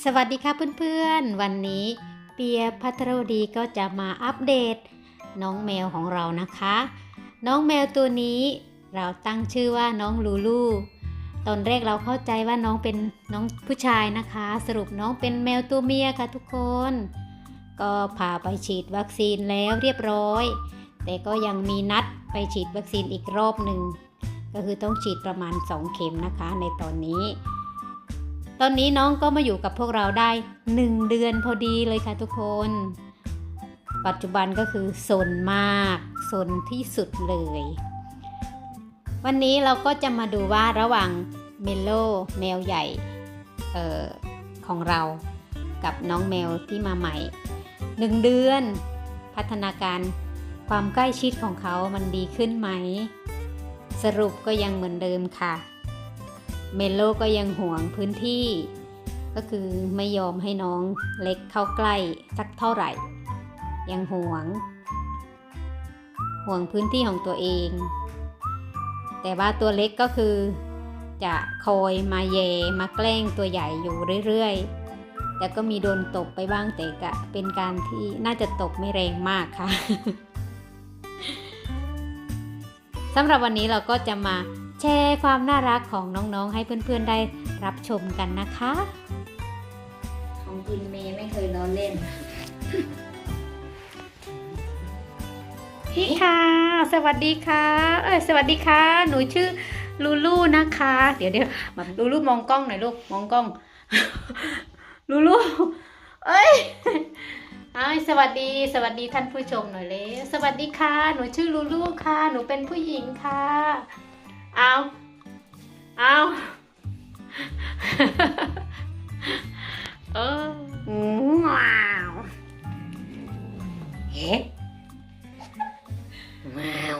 สวัสดีค่ะเพื่อนๆ วันนี้เปียพัทรวดีก็จะมาอัปเดต น้องแมวของเรานะคะ น้องแมวตัวนี้เราตั้งชื่อว่าน้องลูลูตอนแรกเราเข้าใจว่าน้องเป็นน้องผู้ชายนะคะ สรุปน้องเป็นแมวตัวเมียค่ะทุกคน ก็พาไปฉีดวัคซีนแล้วเรียบร้อย แต่ก็ยังมีนัดไปฉีดวัคซีนอีกรอบหนึ่งก็คือต้องฉีดประมาณ 2 เข็มนะคะในตอนนี้ ตอนนี้น้องก็มาอยู่กับพวกเราได้ 1 เดือนพอดีเลยค่ะทุกคน ปัจจุบันก็คือสนมากสนที่สุดเลย วันนี้เราก็จะมาดูว่าระหว่างเมโลแมวใหญ่ออของเรากับน้องแมวที่มาใหม่1เดือนพัฒนาการความใกล้ชิดของเขามันดีขึ้นไหม สรุปก็ยังเหมือนเดิมค่ะ เมโลก็ยังห่วงพื้นที่ ก็คือไม่ยอมให้น้องเล็กเข้าใกล้สักเท่าไหร่ ยังห่วง ห่วงพื้นที่ของตัวเอง แต่ว่าตัวเล็กก็คือ จะคอยมาเยมาแกล้งตัวใหญ่อยู่เรื่อยๆ แต่ก็มีโดนตบไปบ้างแต่ก็เป็นการที่น่าจะตบไม่แรงมากค่ะสำหรับวันนี้เราก็จะมา แชร์ความน่ารักของน้องๆ ให้เพื่อนๆได้รับชมกันนะคะ ของกินเมย์ไม่เคยนอนเล่น พี่ค่ะ สวัสดีค่ะ เอ้ยสวัสดีค่ะ หนูชื่อลูลูนะคะ เดี๋ยวเดี๋ยวมาลูลูมองกล้องหน่อยลูก มองกล้อง ลูลู เอ้ยเอ้ยสวัสดี สวัสดีท่านผู้ชมหน่อยเลย สวัสดีค่ะ หนูชื่อลูลูค่ะ หนูเป็นผู้หญิงค่ะ เอาเอาเออว้าวเฮ้ว้าว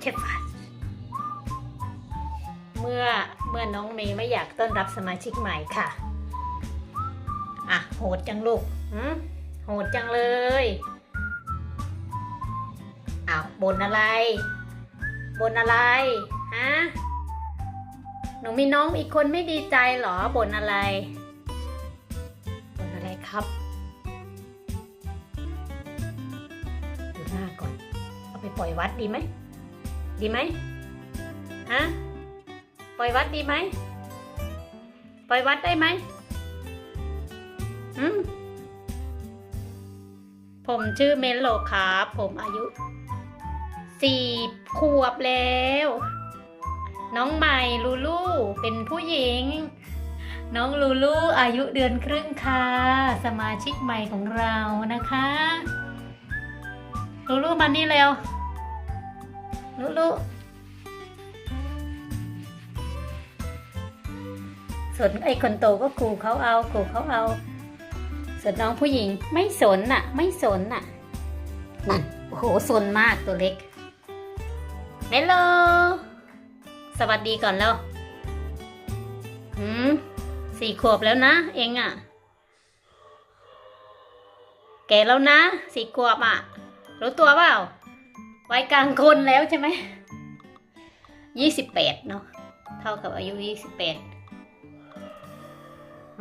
เชฟฟัสเมื่อเมื่อน้องเมย์ไม่อยากต้อนรับสมาชิกใหม่ค่ะ อะ โหดจังลูกหืมโหดจังเลยอ้าวบนอะไร บนอะไรฮะ หนูมีน้องอีกคนไม่ดีใจหรอบ่นอะไรบ่นอะไรครับดูหน้าก่อน เอาไปปล่อยวัดดีไหม ดีไหมฮะปล่อยวัดดีไหมปล่อยวัดได้ไหมอืมผมชื่อเมลโลครับ ผมอายุสี่ขวบแล้ว น้องใหม่ลูลูเป็นผู้หญิง น้องลูลูอายุเดือนครึ่งค่ะ สมาชิกใหม่ของเรานะคะลูลูมานี่เร็วลูลูส่วนไอ้คนโตก็กูเขาเอากูเขาเอา ส่วนน้องผู้หญิงไม่สนน่ะ ไม่สนน่ะนั่นโอ้โหสนมากตัวเล็กเมลโล สวัสดีก่อนแล้วหืมสี่ขวบแล้วนะ เองอะ่ะ แก่แล้วนะสี่ขวบอะ่ะ รู้ตัวเปล่าไวัยกลางคนแล้วใช่ไหมยี่สิบแปดเนาะเท่ากับอายุยี่สิบแปด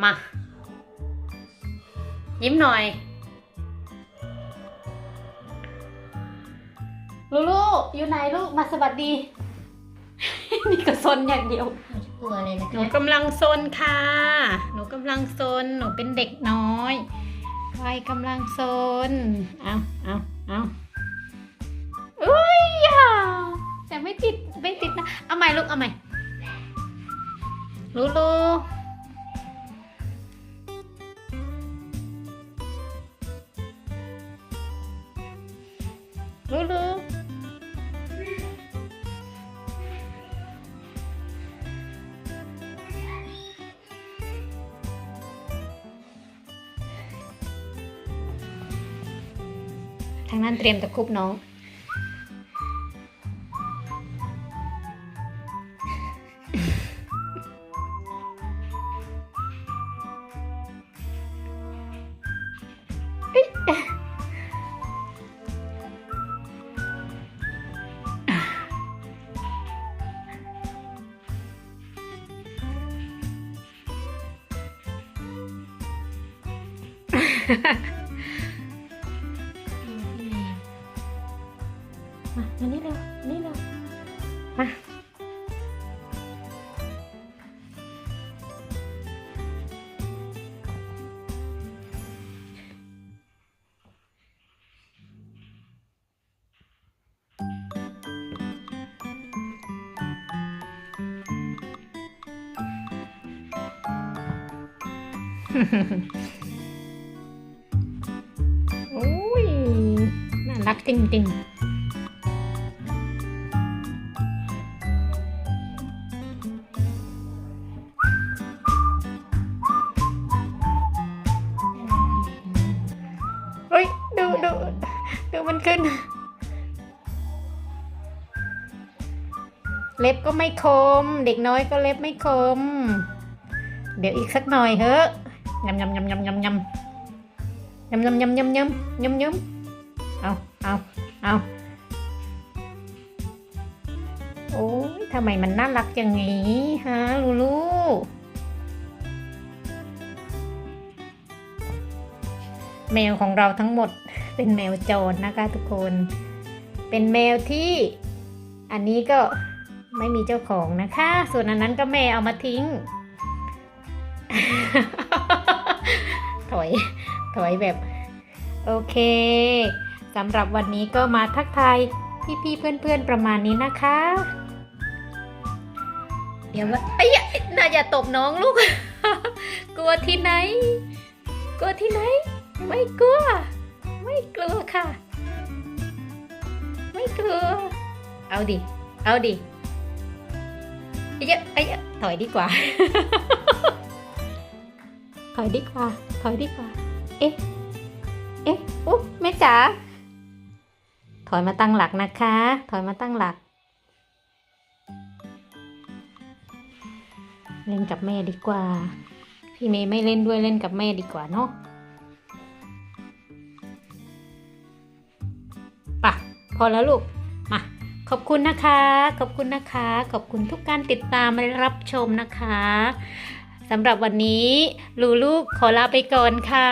มา ยิ้มหน่อยลูลูอยู่ไหนลูกมาสวัสดี นี่ก็ซนอย่างเดียว กลัวเลยนะหนูกำลังซนค่ะ หนูกำลังซน หนูเป็นเด็กน้อยวัยกำลังซน เอาเอาเอาอุ้ยอะแต่ไม่ติด ไม่ติดนะ เอาใหม่ลูก เอาใหม่ ลูลูลูลู ทางนั้นเตรียมตะคุบน้องอมา โอ้ย น่ารักจริงๆเฮ้ย ดูดูดูมันขึ้น เล็บก็ไม่คม เด็กน้อยก็เล็บไม่คม เดี๋ยวอีกสักหน่อยเถอะ ยำยำยำยำยำยำยำยำยำยำยำยำยำเอาเอาเอาโอ้ยทำไมมันน่ารักอย่างนี้ฮะลูลูแมวของเราทั้งหมดเป็นแมวโจรนะคะทุกคน เป็นแมวที่อันนี้ก็ไม่มีเจ้าของนะคะ ส่วนอันนั้นก็แม่เอามาทิ้ง อย ถอยแบบ โอเคสำหรับวันนี้ก็มาทักทายพี่ๆเพื่อนๆประมาณนี้นะคะ เดี๋ยวว่าไอ้ยน่าอย่าตบน้องลูก กลัวที่ไหน กลัวที่ไหน ไม่กลัว ไม่กลัวค่ะ ไม่กลัว เอาดิ เอาดิไอ้ยะไอ้ยะถอยดีกว่า อยดีกว่า ถอยดีกว่า เอ๊ะ เอ๊ะอุ๊บแม่จ๋า ถอยมาตั้งหลักนะคะ ถอยมาตั้งหลัก เล่นกับแม่ดีกว่า พี่เมย์ไม่เล่นด้วยเล่นกับแม่ดีกว่าเนาะปะพอแล้วลูก มา ขอบคุณนะคะ ขอบคุณนะคะ ขอบคุณทุกการติดตามและรับชมนะคะ สำหรับวันนี้ลูลูขอลาไปก่อนค่ะ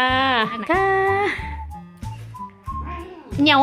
ค่ะเหนียว